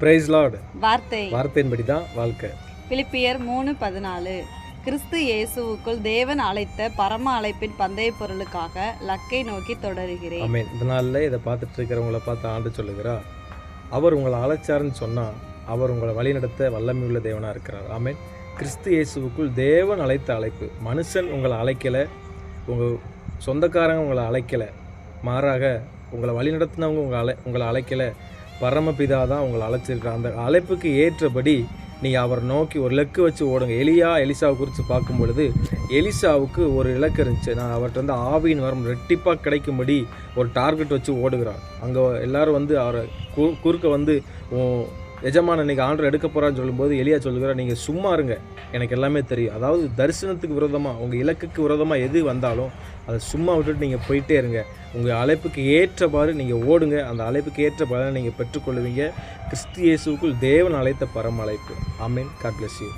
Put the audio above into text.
Price Lord வார்த்தை. வார்த்தையின்படி தான் வாழ்க்கை. பிலிப்பியர் மூணு பதினாலு. கிறிஸ்து இயேசுவுக்குள் தேவன் அழைத்த பரம அழைப்பின் பந்தய பொருளுக்காக லக்கை நோக்கி தொடருகிறேன். ஆமென். இந்த நாளில் இதை பார்த்துட்டு இருக்கிறவங்கள பார்த்து ஆண்டு சொல்லுகிறா அவர் உங்களை அழைச்சாருன்னு சொன்னால் அவர் உங்களை வழிநடத்த வல்லமை உள்ள தேவனாக இருக்கிறார். ஆமென். கிறிஸ்து இயேசுவுக்குள் தேவன் அழைத்த அழைப்பு. மனுஷன் உங்களை அழைக்கலை உங்கள் சொந்தக்காரங்க உங்களை அழைக்கலை மாறாக உங்களை வழிநடத்தினவங்க உங்களை அழை உங்களை அழைக்கலை பரமபிதா தான் உங்களை அழைச்சிருக்கிறார் அந்த அழைப்புக்கு ஏற்றபடி நீங்கள் அவர் நோக்கி ஒரு இலக்கு வச்சு ஓடுங்க. எலியா எலிசாவை குறித்து பார்க்கும் பொழுது எலிசாவுக்கு ஒரு இலக்கு இருந்துச்சு. நான் அவர்கிட்ட வந்து ஆவியின் வரம் ரெட்டிப்பாக கிடைக்கும்படி ஒரு டார்கெட் வச்சு ஓடுகிறார். அங்கே எல்லாரும் வந்து அவரை கு குறுக்க வந்து எஜமான இன்றைக்கி ஆர்டர் எடுக்க போகிறான்னு சொல்லும்போது எலியா சொல்லுகிறார் நீங்கள் சும்மா இருங்க. எனக்கு எல்லாமே தெரியும். அதாவது தரிசனத்துக்கு விரோதமாக உங்கள் இலக்குக்கு விரோதமாக எது வந்தாலும் அதை சும்மா விட்டுட்டு நீங்கள் போயிட்டே இருங்க. உங்கள் அழைப்புக்கு ஏற்றவாறு நீங்கள் ஓடுங்க. அந்த அழைப்புக்கு ஏற்ற பலனை நீங்கள் பெற்றுக்கொள்வீங்க கிறிஸ்து இயேசுக்குள் தேவன் அழைத்த பரம அழைப்பு. ஆமீன். God bless you.